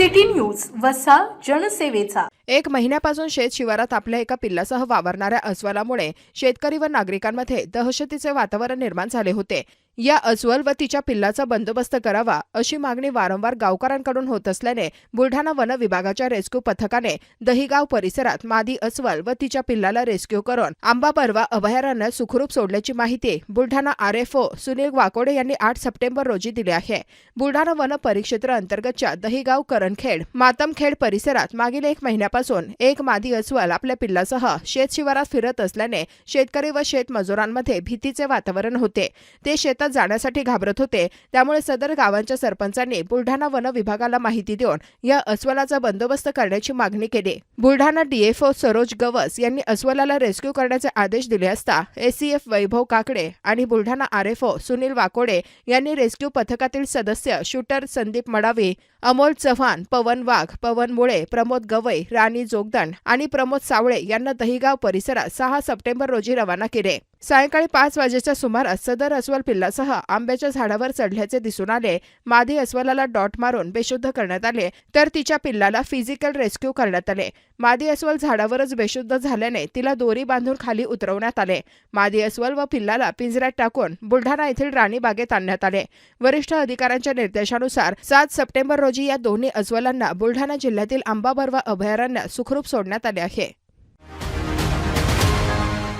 City news वसा जनसेवेचा. एक महिन्यापासून शेत शिवारात आपल्या एका पिल्लासह वावरणाऱ्या अस्वलामुळे शेतकरी व नागरिकांमध्ये दहशतीचे वातावरण निर्माण झाले होते. या अस्वल व तिच्या पिल्लाचा बंदोबस्त करावा अशी मागणी वारंवार गावकऱ्यांकडून होत असल्याने बुलढाणा वन विभागाच्या रेस्क्यू पथकाने दहिगाव परिसरात मादी अस्वल व तिच्या पिल्लाला रेस्क्यू करून आंबा परवा अभयारण्य सुखरूप सोडल्याची माहिती बुलढाणा आरएफओ सुनील वाकोडे यांनी आठ सप्टेंबर रोजी दिली आहे. बुलढाणा वन परिक्षेत्र अंतर्गतच्या दहिगाव करणखेड मातमखेड परिसरात मागील एक महिन्यापासून एक मादी अस्वल आपल्या पिल्लासह शेत शिवारात फिरत असल्याने शेतकरी व शेतमजुरांमध्ये भीतीचे वातावरण होते. ते शेत शेतात जाण्यासाठी घाबरत होते. त्यामुळे सदर गावांच्या सरपंचांनी बुलढाणा वन विभागाला माहिती देऊन या अस्वलाचा बंदोबस्त करण्याची मागणी केली. बुलढाणा डीएफओ सरोज गवस यांनी अस्वलाला रेस्क्यू करण्याचे आदेश दिले असता एसीएफ वैभव काकडे आणि बुलढाणा आरएफओ सुनील वाकोडे यांनी रेस्क्यू पथकातील सदस्य शूटर संदीप मडावी अमोल चव्हाण पवन वाघ पवन मुळे प्रमोद गवई राणी जोगदंड आणि प्रमोद सावळे यांना दहिगाव परिसरात सहा सप्टेंबर रोजी रवाना केले. सायंकाळी पाच वाजेच्या सुमारास सदर अस्वल पिल्लासह आंब्याच्या झाडावर चढल्याचे दिसून आले. मादी अस्वलाला डॉट मारून बेशुद्ध करण्यात आले तर तिच्या पिल्लाला फिजिकल रेस्क्यू करण्यात आले. मादी अस्वल झाडावरच बेशुद्ध झाल्याने तिला दोरी बांधून खाली उतरवण्यात आले. मादी अस्वल व पिल्लाला पिंजऱ्यात टाकून बुलढाणा येथील राणीबागेत आणण्यात आले. वरिष्ठ अधिकाऱ्यांच्या निर्देशानुसार सात सप्टेंबर रोजी या दोन्ही अस्वलांना बुलढाणा जिल्ह्यातील आंबाबर्वा अभयारण्यात सुखरूप सोडण्यात आले आहे.